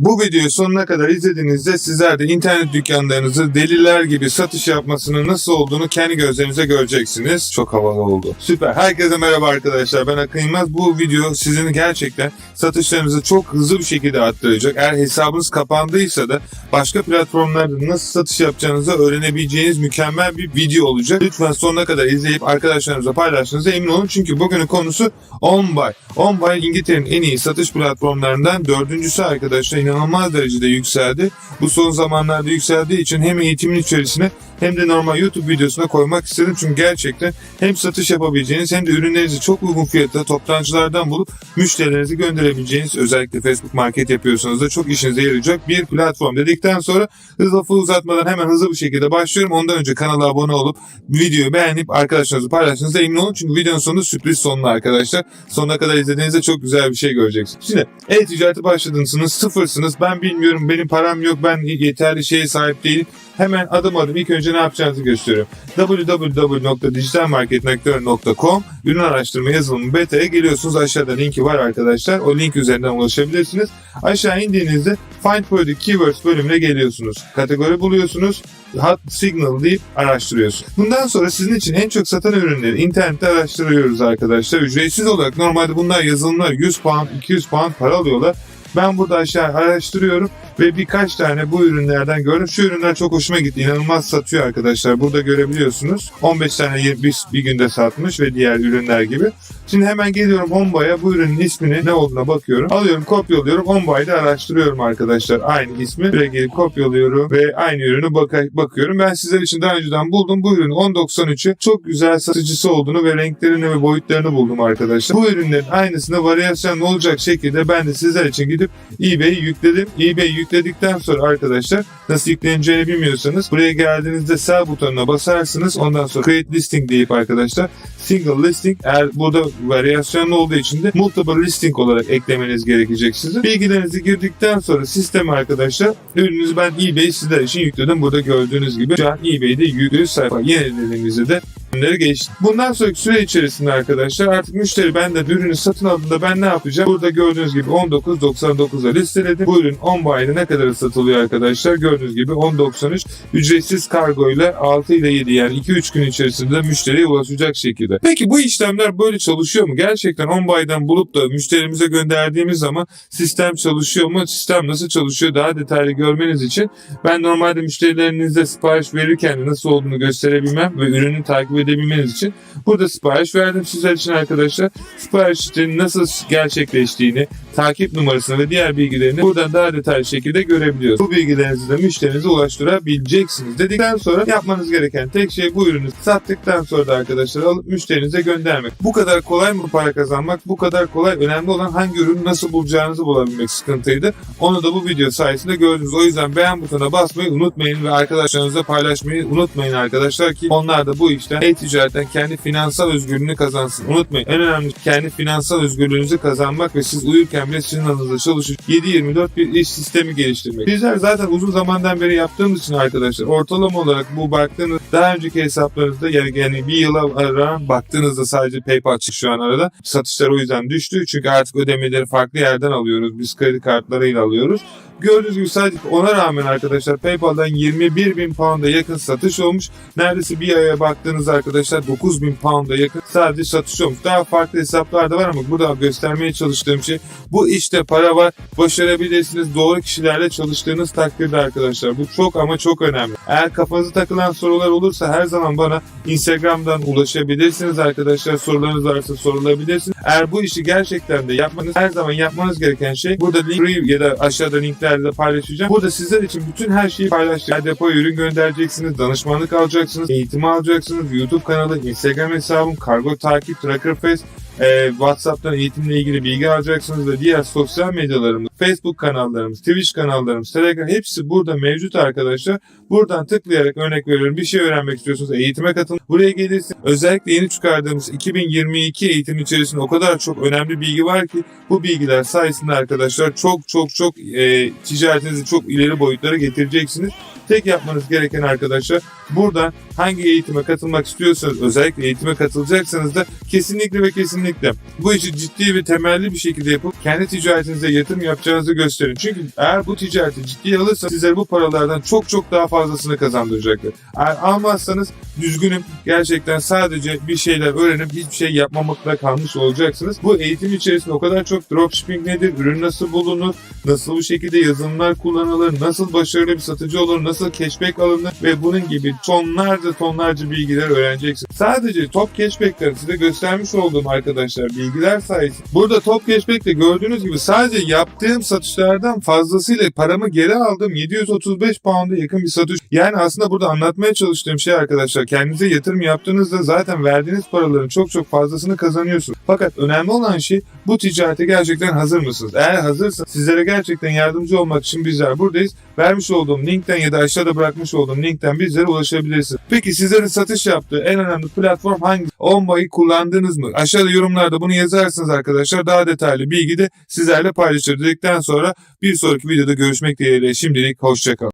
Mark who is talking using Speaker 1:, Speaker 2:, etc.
Speaker 1: Bu videoyu sonuna kadar izlediğinizde sizler de internet dükkanlarınızı deliler gibi satış yapmasının nasıl olduğunu kendi gözlerinize göreceksiniz. Çok havalı oldu. Süper. Herkese merhaba arkadaşlar. Ben Akın Yılmaz. Bu video sizin gerçekten satışlarınızı çok hızlı bir şekilde arttıracak. Eğer hesabınız kapandıysa da başka platformlarda nasıl satış yapacağınızı öğrenebileceğiniz mükemmel bir video olacak. Lütfen sonuna kadar izleyip arkadaşlarınızla paylaştığınızda emin olun. Çünkü bugünün konusu OnBuy. OnBuy İngiltere'nin en iyi satış platformlarından dördüncüsü arkadaşlar inanılmaz derecede yükseldi. Bu son zamanlarda yükseldiği için hem eğitimin içerisine hem de normal YouTube videosuna koymak istedim. Çünkü gerçekten hem satış yapabileceğiniz hem de ürünlerinizi çok uygun fiyata toptancılardan bulup müşterilerinizi gönderebileceğiniz özellikle Facebook market yapıyorsanız da çok işinize yarayacak bir platform dedikten sonra lafı uzatmadan hemen hızlı bir şekilde başlıyorum. Ondan önce kanala abone olup videoyu beğenip arkadaşlarınızla paylaştığınızda emin olun. Çünkü videonun sonunda sürpriz sonlu arkadaşlar. Sonuna kadar izlediğinizde çok güzel bir şey göreceksiniz. Şimdi e-ticarete başladınız, sıfırsınız. Ben bilmiyorum, benim param yok, ben yeterli şeye sahip değilim. Hemen adım adım ilk önce ne yapacağınızı gösteriyorum. www.dijitalmarketnektar.com Ürün araştırma yazılımı beta'ya geliyorsunuz. Aşağıda linki var arkadaşlar. O link üzerinden ulaşabilirsiniz. Aşağı indiğinizde Find Product Keywords bölümüne geliyorsunuz. Kategori buluyorsunuz. Hot Signal deyip araştırıyorsunuz. Bundan sonra sizin için en çok satan ürünleri internette araştırıyoruz arkadaşlar. Ücretsiz olarak normalde bunlar yazılımlar 100 pound, 200 pound para alıyorlar. Ben burada aşağı araştırıyorum ve birkaç tane bu ürünlerden gördüm. Şu ürünler çok hoşuma gitti. İnanılmaz satıyor arkadaşlar. Burada görebiliyorsunuz. 15 tane bir, bir günde satmış ve diğer ürünler gibi. Şimdi hemen geliyorum Onbuy'a bu ürünün ismini ne olduğuna bakıyorum. Alıyorum kopyalıyorum. Onbuy'da araştırıyorum arkadaşlar. Aynı ismi. Buraya gelip kopyalıyorum ve aynı ürünü baka- bakıyorum. Ben sizler için daha önceden buldum. Bu ürünün 1093'ü çok güzel satıcısı olduğunu ve renklerini ve boyutlarını buldum arkadaşlar. Bu ürünlerin aynısını varyasyon olacak şekilde ben de sizler için gidip eBay'i yükledim. eBay yükledikten sonra arkadaşlar nasıl yükleneceğini bilmiyorsanız buraya geldiğinizde sell butonuna basarsınız. Ondan sonra create listing deyip arkadaşlar single listing eğer burada varyasyonlu olduğu için de multiple listing olarak eklemeniz gerekecek sizin. Bilgilerinizi girdikten sonra sisteme arkadaşlar ürününüzü ben eBay sizler için yükledim. Burada gördüğünüz gibi şu an eBay'de yüklü sayfa yenilediğinizde de ürünleri geçti. Bundan sonraki süre içerisinde arkadaşlar artık müşteri benden ürünü satın aldığında ben ne yapacağım? Burada gördüğünüz gibi 19.99'a listeledim. Bu ürün 10 bayide ne kadar satılıyor arkadaşlar? Gördüğünüz gibi 10.93 ücretsiz kargo ile 6 ile 7 yani 2-3 gün içerisinde müşteriye ulaşacak şekilde. Peki bu işlemler böyle çalışıyor mu? Gerçekten 10 baydan bulup da müşterimize gönderdiğimiz zaman sistem çalışıyor mu? Sistem nasıl çalışıyor? Daha detaylı görmeniz için ben normalde müşterilerinizde sipariş verirken nasıl olduğunu gösterebilmem ve ürünü takip edebilmeniz için burada sipariş verdim sizler için arkadaşlar. Siparişin nasıl gerçekleştiğini, takip numarasını ve diğer bilgilerini buradan daha detaylı şekilde görebiliyorsunuz. Bu bilgilerinizi de müşterinize ulaştırabileceksiniz. Dedikten sonra yapmanız gereken tek şey bu ürünü sattıktan sonra da arkadaşlar alıp müşterinize göndermek. Bu kadar kolay mı para kazanmak? Bu kadar kolay. Önemli olan hangi ürünü nasıl bulacağınızı bulabilmek sıkıntıydı. Onu da bu video sayesinde gördünüz. O yüzden beğen butonuna basmayı unutmayın ve arkadaşlarınızla paylaşmayı unutmayın arkadaşlar ki onlar da bu işten e-ticaretten kendi finansal özgürlüğünü kazansın. Unutmayın. En önemli kendi finansal özgürlüğünüzü kazanmak ve siz uyurken bile sizin alanınızda çalışıp 7-24 bir iş sistemi geliştirmek. Bizler zaten uzun zamandan beri yaptığımız için arkadaşlar ortalama olarak bu baktığınız daha önceki hesaplarınızda yani, yani bir yıla aran baktığınızda sadece PayPal çık şu an arada. Satışlar o yüzden düştü. Çünkü artık ödemeleri farklı yerden alıyoruz. Biz kredi kartlarıyla alıyoruz. Gördüğünüz gibi sadece ona rağmen arkadaşlar PayPal'dan 21 bin pound'a yakın satış olmuş. Neredeyse bir aya baktığınız arkadaşlar 9 bin pound'a yakın sadece satış olmuş. Daha farklı hesaplar da var ama burada göstermeye çalıştığım şey bu işte para var. Başarabilirsiniz. Doğru kişilerle çalıştığınız takdirde arkadaşlar. Bu çok ama çok önemli. Eğer kafanızı takılan sorular olursa her zaman bana Instagram'dan ulaşabilirsiniz arkadaşlar. Sorularınız varsa sorulabilirsiniz. Eğer bu işi gerçekten de yapmanız her zaman yapmanız gereken şey burada link ya da aşağıda linklerde paylaşacağım. Burada sizler için bütün her şeyi paylaşacağım. Depo ürün göndereceksiniz, danışmanlık alacaksınız, eğitimi alacaksınız, YouTube kanalı, Instagram hesabım, kargo takip, Tracker Face, e, WhatsApp'tan eğitimle ilgili bilgi alacaksınız ve diğer sosyal medyalarımız, Facebook kanallarımız, Twitch kanallarımız, Telegram hepsi burada mevcut arkadaşlar. Buradan tıklayarak örnek veriyorum bir şey öğrenmek istiyorsunuz eğitime katılın. Buraya gelirsiniz. Özellikle yeni çıkardığımız 2022 eğitim içerisinde o kadar çok önemli bilgi var ki bu bilgiler sayesinde arkadaşlar çok çok çok e, ticaretinizi çok ileri boyutlara getireceksiniz. Tek yapmanız gereken arkadaşlar buradan hangi eğitime katılmak istiyorsanız özellikle eğitime katılacaksanız da kesinlikle ve kesinlikle bu işi ciddi ve temelli bir şekilde yapıp kendi ticaretinize yatırım yapacağınızı gösterin. Çünkü eğer bu ticareti ciddiye alırsanız sizlere bu paralardan çok çok daha fazlasını kazandıracaktır. Eğer almazsanız düzgünüm gerçekten sadece bir şeyler öğrenip hiçbir şey yapmamakla kalmış olacaksınız. Bu eğitim içerisinde o kadar çok dropshipping nedir, ürün nasıl bulunur, nasıl bu şekilde yazılımlar kullanılır, nasıl başarılı bir satıcı olur, nasıl cashback alınır ve bunun gibi tonlarca tonlarca bilgiler öğreneceksiniz. Sadece top cashback'leri size göstermiş olduğum arkadaşlar bilgiler sayesinde burada top cashback'te gördüğünüz gibi sadece yaptığım satışlardan fazlasıyla paramı geri aldım. 735 pound'a yakın bir satış. Yani aslında burada anlatmaya çalıştığım şey arkadaşlar kendinize yatırım yaptığınızda zaten verdiğiniz paraların çok çok fazlasını kazanıyorsunuz. Fakat önemli olan şey bu ticarete gerçekten hazır mısınız? Eğer hazırsanız sizlere gerçekten yardımcı olmak için bizler buradayız. Vermiş olduğum linkten ya da aşağıda bırakmış olduğum linkten bizlere ulaşabilirsiniz. Peki sizlerin satış yaptığı en önemli platform hangisi? Onbay'ı kullandınız mı? Aşağıda yorumlarda bunu yazarsınız arkadaşlar. Daha detaylı bilgi de sizlerle paylaşır dedikten sonra bir sonraki videoda görüşmek dileğiyle şimdilik hoşçakalın.